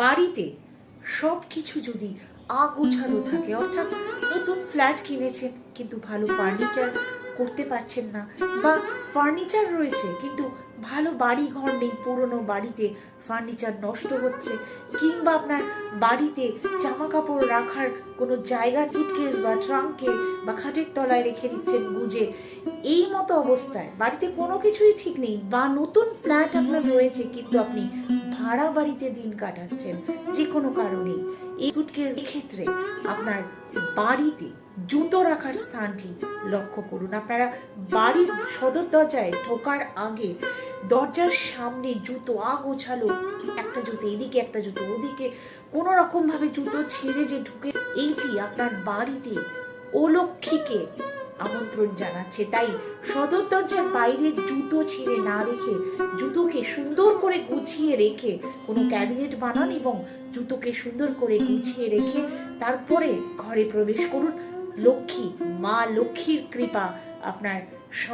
বাড়িতে সব কিছু যদি আগোছালো থাকে, অর্থাৎ নতুন ফ্ল্যাট কিনেছেন, কিন্তু ভালো ফার্নিচার করতে পারছেন না, বা ফার্নিচার রয়েছে, কিন্তু ভালো বাড়ি ঘর নেই, পুরনো বাড়িতে ফার্নিচার নষ্ট হচ্ছে, কিংবা আপনার বাড়িতে জামা কাপড় রাখার কোনো জায়গা সুটকেস বা ট্রাঙ্কে বা খাটের তলায় রেখে দিচ্ছেন গুজে, এই মতো অবস্থায় বাড়িতে কোনো কিছুই ঠিক নেই, বা নতুন ফ্ল্যাট আপনার রয়েছে, কিন্তু আপনি ভাড়া বাড়িতে দিন কাটাচ্ছেন যে কোনো কারণে। এই সুটকেস ক্ষেত্রে আপনার বাড়িতে জুতো রাখার স্থানটি লক্ষ্য করুন। আপনারা বাড়ির সদর দরজায় ঢোকার আগে দরজার সামনে জুতো আগোছালো একটা জুতো এদিকে, একটা জুতো ওদিকে। কোনো রকম ভাবে জুতো ছেড়ে যে ঢুকে, এইটি আপনার বাড়িতে অলক্ষীকে আমন্ত্রণ জানাচ্ছে। তাই সদর দরজার বাইরে জুতো ছেড়ে না রেখে জুতোকে সুন্দর করে গুছিয়ে রেখে কোনো ক্যাবিনেট বানান এবং জুতোকে সুন্দর করে গুছিয়ে রেখে তারপরে ঘরে প্রবেশ করুন। লক্ষ্মী, মা লক্ষ্মীর কৃপা আপনার